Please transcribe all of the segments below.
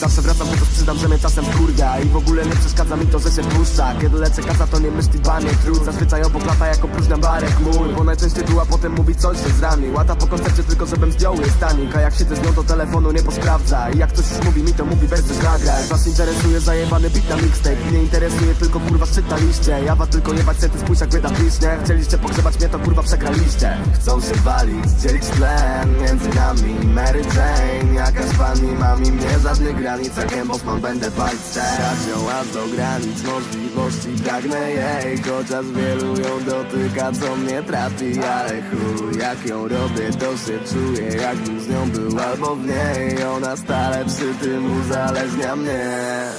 Zawsze wracam, bo to przyznam, że mnie czasem kurwia I w ogóle nie przeszkadza mi to, że się puszcza. Kiedy lecę kasa, to nie myśli banie trud Zazwyczaj obok lata jako próżnia barek mój. Bo najczęściej była potem mówi coś, że zrani Łata po koncercie tylko, żebym zdjął jej stanik. A jak siedzę z nią, to telefonu nie posprawdza. I jak ktoś już mówi mi, to mówi bez coś nagrać Was interesuje zajebany beat na mixtape. Nie interesuje tylko kurwa szczyt na liście. Jawa tylko jebać sety, spójrz jak wyda piśnie Chcieliście pogrzebać mnie, to kurwa przegraliście. Chcą się walić, dzielić tlen Między nami Mary Jane Jakaś pani mami mnie żadnych granicach Nie Bosman będę palić Stać ją aż do granic możliwości Pragnę jej, chociaż wielu ją dotyka Co mnie trafi, ale chuj Jak ją robię, to się czuję Jakbym z nią był albo w niej. Ona stale przy tym uzależnia mnie.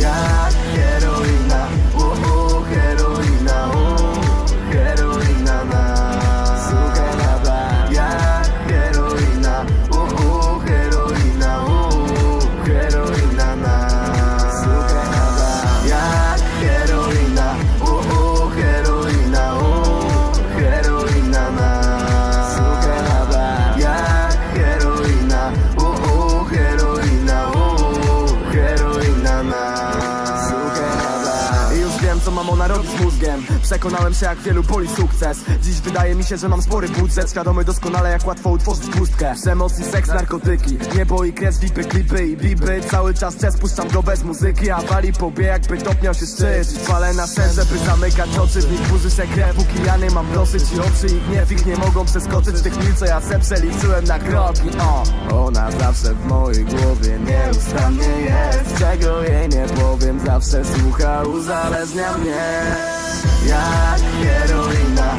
Jak co mam ona robić z mózgiem. Przekonałem się jak wielu boli sukces. Dziś wydaje mi się, że mam spory budżet Świadomy doskonale jak łatwo utworzyć pustkę Przemoc i seks, narkotyki Niebo i kres, vipy, klipy i biby. Cały czas czas puszczam go bez muzyki A wali pobie jakby topniał się szczyt. Falę na sen, żeby zamykać oczy W nich burzy się krew, póki ja nie mam dosyć I oczy ich gniew, ich nie mogą przeskoczyć Tych mil, co ja se przeliczyłem na kroki. O. Ona zawsze w mojej głowie nieustannie jest. Czego jej nie powiem, zawsze słucha, uzależnia mnie Jak heroina.